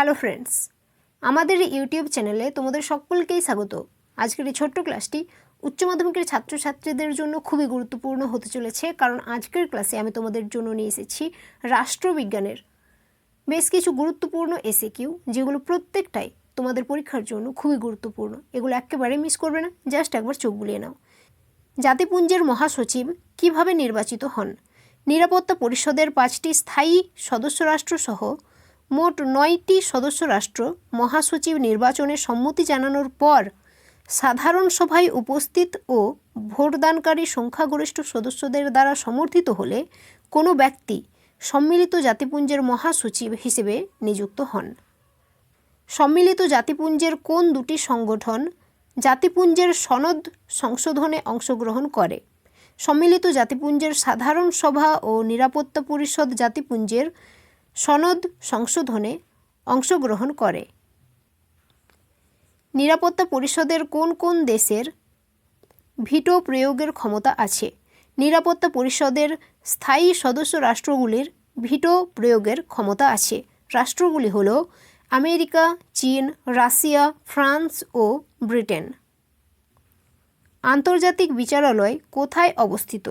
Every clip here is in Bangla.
হ্যালো ফ্রেন্ডস, আমাদের ইউটিউব চ্যানেলে তোমাদের সকলকেই স্বাগত। আজকের এই ছোট্ট ক্লাসটি উচ্চ মাধ্যমিকের ছাত্রছাত্রীদের জন্য খুবই গুরুত্বপূর্ণ হতে চলেছে, কারণ আজকের ক্লাসে আমি তোমাদের জন্য নিয়ে এসেছি রাষ্ট্রবিজ্ঞানের বেশ কিছু গুরুত্বপূর্ণ এসে কিউ যেগুলো প্রত্যেকটাই তোমাদের পরীক্ষার জন্য খুবই গুরুত্বপূর্ণ। এগুলো একেবারে মিস করবে না, জাস্ট একবার চোখ বুলিয়ে নাও। জাতিপুঞ্জের মহাসচিব কীভাবে নির্বাচিত হন? নিরাপত্তা পরিষদের পাঁচটি স্থায়ী সদস্য রাষ্ট্র সহ মোট নয়টি সদস্য রাষ্ট্র মহাসচিব নির্বাচনে সম্মতি জানানোর পর সাধারণ সভায় উপস্থিত ও ভোটদানকারী সংখ্যাগরিষ্ঠ সদস্যদের দ্বারা সমর্থিত হলে কোনো ব্যক্তি সম্মিলিত জাতিপুঞ্জের মহাসচিব হিসেবে নিযুক্ত হন। সম্মিলিত জাতিপুঞ্জের কোন দুটি সংগঠন জাতিপুঞ্জের সনদ সংশোধনে অংশগ্রহণ করে? সম্মিলিত জাতিপুঞ্জের সাধারণ সভা ও নিরাপত্তা পরিষদ জাতিপুঞ্জের সনদ সংশোধনে অংশগ্রহণ করে। নিরাপত্তা পরিষদের কোন কোন দেশের ভিটো প্রয়োগের ক্ষমতা আছে? নিরাপত্তা পরিষদের স্থায়ী সদস্য রাষ্ট্রগুলির ভিটো প্রয়োগের ক্ষমতা আছে। রাষ্ট্রগুলি হল আমেরিকা, চীন, রাশিয়া, ফ্রান্স ও ব্রিটেন। আন্তর্জাতিক বিচারালয় কোথায় অবস্থিত?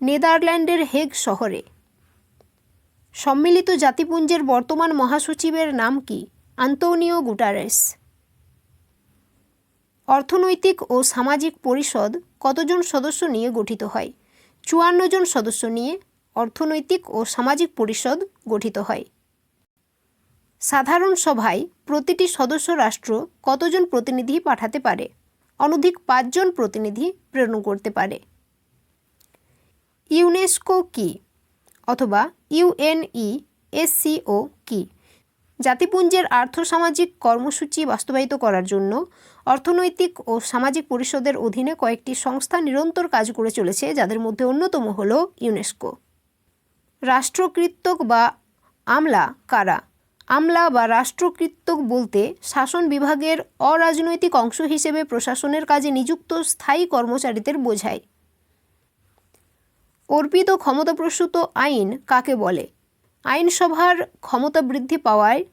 নেদারল্যান্ডের হেগ শহরে। সম্মিলিত জাতিপুঞ্জের বর্তমান মহাসচিবের নাম কি? Antonio Guterres. অর্থনৈতিক ও সামাজিক পরিষদ কতজন সদস্য নিয়ে গঠিত হয়? চুয়ান্ন জন সদস্য নিয়ে অর্থনৈতিক ও সামাজিক পরিষদ গঠিত হয়। সাধারণ সভায় প্রতিটি সদস্য রাষ্ট্র কতজন প্রতিনিধি পাঠাতে পারে? অনধিক পাঁচজন প্রতিনিধি প্রেরণ করতে পারে। ইউনেস্কো কি? অথবা ইউএনই এসসিও কি? জাতিপুঞ্জের আর্থসামাজিক কর্মসূচি বাস্তবায়িত করার জন্য অর্থনৈতিক ও সামাজিক পরিষদের অধীনে কয়েকটি সংস্থা নিরন্তর কাজ করে চলেছে, যাদের মধ্যে অন্যতম হল ইউনেস্কো। রাষ্ট্রকৃতক বা আমলা কারা? আমলা বা রাষ্ট্রকৃতক বলতে শাসন বিভাগের অরাজনৈতিক অংশ হিসেবে প্রশাসনের কাজে নিযুক্ত স্থায়ী কর্মচারীদের বোঝায়। অর্পিত ক্ষমতাপ্রসূত আইন কাকে বলে? আইনসভার ক্ষমতা বৃদ্ধি পাওয়ায়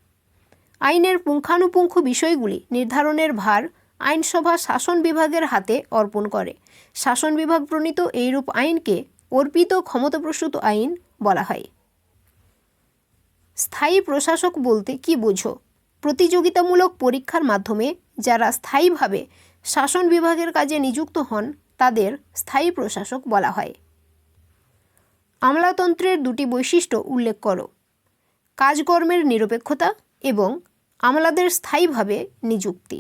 আইনের পুঙ্খানুপুঙ্খ বিষয়গুলি নির্ধারণের ভার আইনসভা শাসন বিভাগের হাতে অর্পণ করে। শাসন বিভাগ প্রণীত এইরূপ আইনকে অর্পিত ক্ষমতাপ্রসূত আইন বলা হয়। স্থায়ী প্রশাসক বলতে কি বোঝো? প্রতিযোগিতামূলক পরীক্ষার মাধ্যমে যারা স্থায়ীভাবে শাসন বিভাগের কাজে নিযুক্ত হন, তাদের স্থায়ী প্রশাসক বলা হয়। আমলাতন্ত্রের দুটি বৈশিষ্ট্য উল্লেখ করো। কাজকর্মের নিরপেক্ষতা এবং আমলাদের স্থায়ীভাবে নিযুক্তি।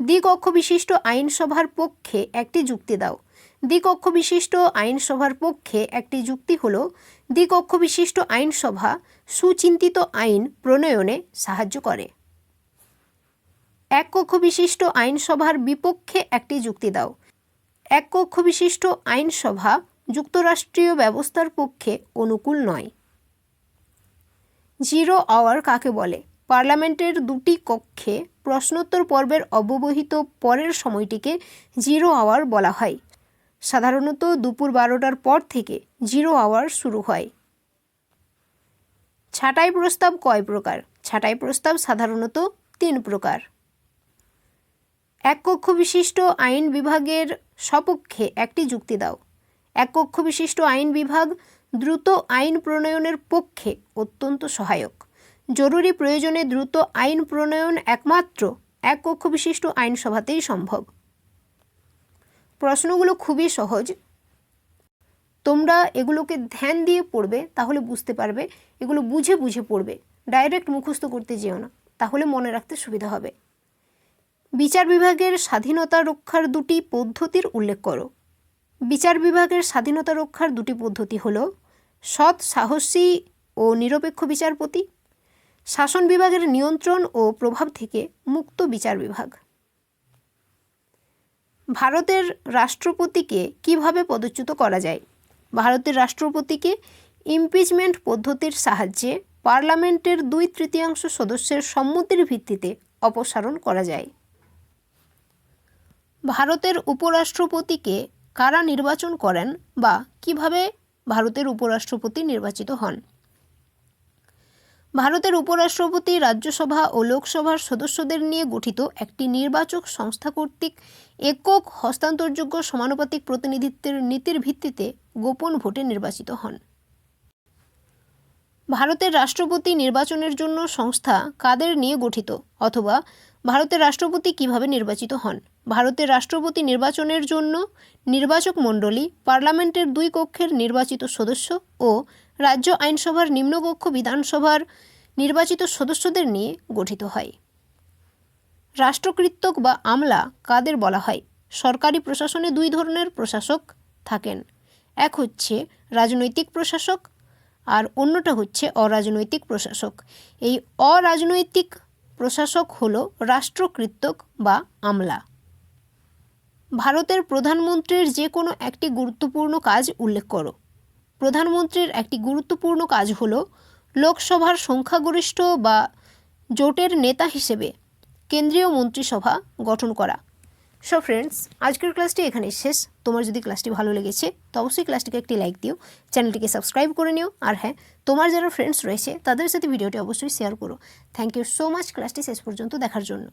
দ্বিকক্ষ বিশিষ্ট আইনসভার পক্ষে একটি যুক্তি দাও। দ্বিকক্ষ বিশিষ্ট আইনসভার পক্ষে একটি যুক্তি হল দ্বিকক্ষ বিশিষ্ট আইনসভা সুচিন্তিত আইন প্রণয়নে সাহায্য করে। এক কক্ষ বিশিষ্ট আইনসভার বিপক্ষে একটি যুক্তি দাও। এক কক্ষ বিশিষ্ট আইনসভা যুক্তরাষ্ট্রীয় ব্যবস্থার পক্ষে অনুকূল নয়। জিরো আওয়ার কাকে বলে? পার্লামেন্টের দুটি কক্ষে প্রশ্নোত্তর পর্বের অব্যবহিত পরের সময়টিকে জিরো আওয়ার বলা হয়। সাধারণত দুপুর বারোটার পর থেকে জিরো আওয়ার শুরু হয়। ছাঁটাই প্রস্তাব কয় প্রকার? ছাঁটাই প্রস্তাব সাধারণত তিন প্রকার। এক কক্ষ বিশিষ্ট আইন বিভাগের সপক্ষে একটি যুক্তি দাও। এক কক্ষ বিশিষ্ট আইন বিভাগ দ্রুত আইন প্রণয়নের পক্ষে অত্যন্ত সহায়ক। জরুরি প্রয়োজনে দ্রুত আইন প্রণয়ন একমাত্র এক কক্ষ বিশিষ্ট আইনসভাতেই সম্ভব। প্রশ্নগুলো খুবই সহজ। তোমরা এগুলোকে ধ্যান দিয়ে পড়বে, তাহলে বুঝতে পারবে। এগুলো বুঝে বুঝে পড়বে। ডাইরেক্ট মুখস্থ করতে যেও না, তাহলে মনে রাখতে সুবিধা হবে। বিচার বিভাগের স্বাধীনতা রক্ষার দুটি পদ্ধতির উল্লেখ করো। বিচার বিভাগের স্বাধীনতা রক্ষার দুটি পদ্ধতি হল, সৎ, সাহসী ও নিরপেক্ষ বিচারপতি, শাসন বিভাগের নিয়ন্ত্রণ ও প্রভাব থেকে মুক্ত বিচার বিভাগ। ভারতের রাষ্ট্রপতিকে কীভাবে পদচ্যুত করা যায়? ভারতের রাষ্ট্রপতিকে ইমপিচমেন্ট পদ্ধতির সাহায্যে পার্লামেন্টের দুই তৃতীয়াংশ সদস্যের সম্মতির ভিত্তিতে অপসারণ করা যায়। ভারতের উপরাষ্ট্রপতিকে কারা নির্বাচন করেন বা কীভাবে ভারতের উপরাষ্ট্রপতি নির্বাচিত হন? ভারতের উপরাষ্ট্রপতি, রাজ্যসভা ও লোকসভার সদস্যদের নিয়ে গঠিত একটি নির্বাচক সংস্থা কর্তৃক একক হস্তান্তরযোগ্য সমানুপাতিক প্রতিনিধিত্বের নীতির ভিত্তিতে গোপন ভোটে নির্বাচিত হন। ভারতের রাষ্ট্রপতি নির্বাচনের জন্য সংস্থা কাদের নিয়ে গঠিত? অথবা ভারতের রাষ্ট্রপতি কীভাবে নির্বাচিত হন? ভারতের রাষ্ট্রপতি নির্বাচনের জন্য নির্বাচক মণ্ডলী, পার্লামেন্টের দুই কক্ষের নির্বাচিত সদস্য ও রাজ্য আইনসভার নিম্নকক্ষ বিধানসভার নির্বাচিত সদস্যদের নিয়ে গঠিত হয়। রাষ্ট্রকৃত্যক বা আমলা কাদের বলা হয়? সরকারি প্রশাসনে দুই ধরনের প্রশাসক থাকেন। এক হচ্ছে রাজনৈতিক প্রশাসক আর অন্যটা হচ্ছে অরাজনৈতিক প্রশাসক। এই অরাজনৈতিক প্রশাসক হল রাষ্ট্রকৃত্যক বা আমলা। ভারতের প্রধানমন্ত্রীর যে কোনো একটি গুরুত্বপূর্ণ কাজ উল্লেখ করো। প্রধানমন্ত্রীর একটি গুরুত্বপূর্ণ কাজ হল লোকসভার সংখ্যাগরিষ্ঠ বা জোটের নেতা হিসেবে কেন্দ্রীয় মন্ত্রিসভা গঠন করা। সো ফ্রেন্ডস আজকের ক্লাসটি এখানে শেষ। তোমার যদি ক্লাসটি ভালো লেগেছে, তো অবশ্যই ক্লাসটিকে একটি লাইক দিও চ্যানেলটিকে সাবস্ক্রাইব করে নিও, আর হ্যাঁ তোমার যারা ফ্রেন্ডস রয়েছে, তাদের সাথে ভিডিওটি অবশ্যই শেয়ার করো। থ্যাংক ইউ সো মাচ ক্লাসটি শেষ পর্যন্ত দেখার জন্য।